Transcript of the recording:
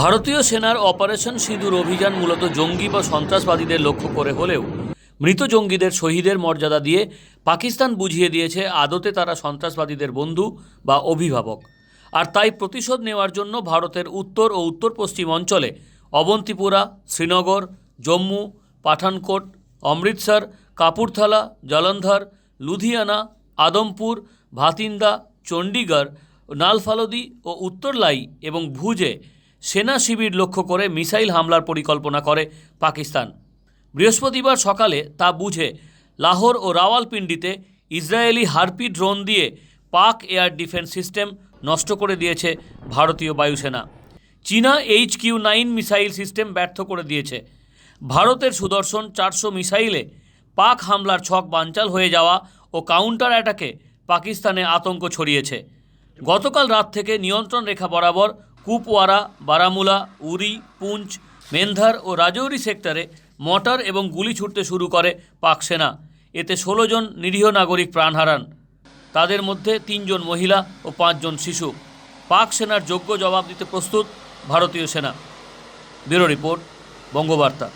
ভারতীয় সেনার অপারেশন সিঁদুর অভিযান মূলত জঙ্গি বা সন্ত্রাসবাদীদের লক্ষ্য করে হলেও মৃত জঙ্গিদের শহীদের মর্যাদা দিয়ে পাকিস্তান বুঝিয়ে দিয়েছে আদতে তারা সন্ত্রাসবাদীদের বন্ধু বা অভিভাবক। আর তাই প্রতিশোধ নেওয়ার জন্য ভারতের উত্তর ও উত্তর পশ্চিম অঞ্চলে অবন্তিপুরা, শ্রীনগর, জম্মু, পাঠানকোট, অমৃতসর, কাপুরথালা, জলন্ধর, লুধিয়ানা, আদমপুর, ভাতিন্দা, চণ্ডীগড়, নালফালদি ও উত্তরলাই এবং ভুজে সেনা শিবির লক্ষ্য করে মিসাইল হামলার পরিকল্পনা করে পাকিস্তান। বৃহস্পতিবার সকালে তা বুঝে লাহোর ও রাওয়ালপিন্ডিতে ইসরায়েলি হারপি ড্রোন দিয়ে পাক এয়ার ডিফেন্স সিস্টেম নষ্ট করে দিয়েছে ভারতীয় বায়ুসেনা। চীনা H Q nine missile system ব্যর্থ করে দিয়েছে। ভারতের সুদর্শন চারশো মিসাইলে পাক হামলার ছক বানচাল হয়ে যাওয়া ও কাউন্টার অ্যাটাকে পাকিস্তানে আতঙ্ক ছড়িয়েছে। গতকাল রাত থেকে নিয়ন্ত্রণ রেখা বরাবর কুপওয়ারা, বারামুলা, উরি, পুঞ্চ, মেন্ধার ও রাজৌরি সেক্টরে মর্টার এবং গুলি ছুটতে শুরু করে পাক সেনা এতে ষোলো জন নিরীহ নাগরিক প্রাণ হারান। তাদের মধ্যে তিনজন মহিলা ও পাঁচজন শিশু। পাক সেনার যোগ্য জবাব দিতে প্রস্তুত ভারতীয় সেনা। Bureau report, Bangabarta.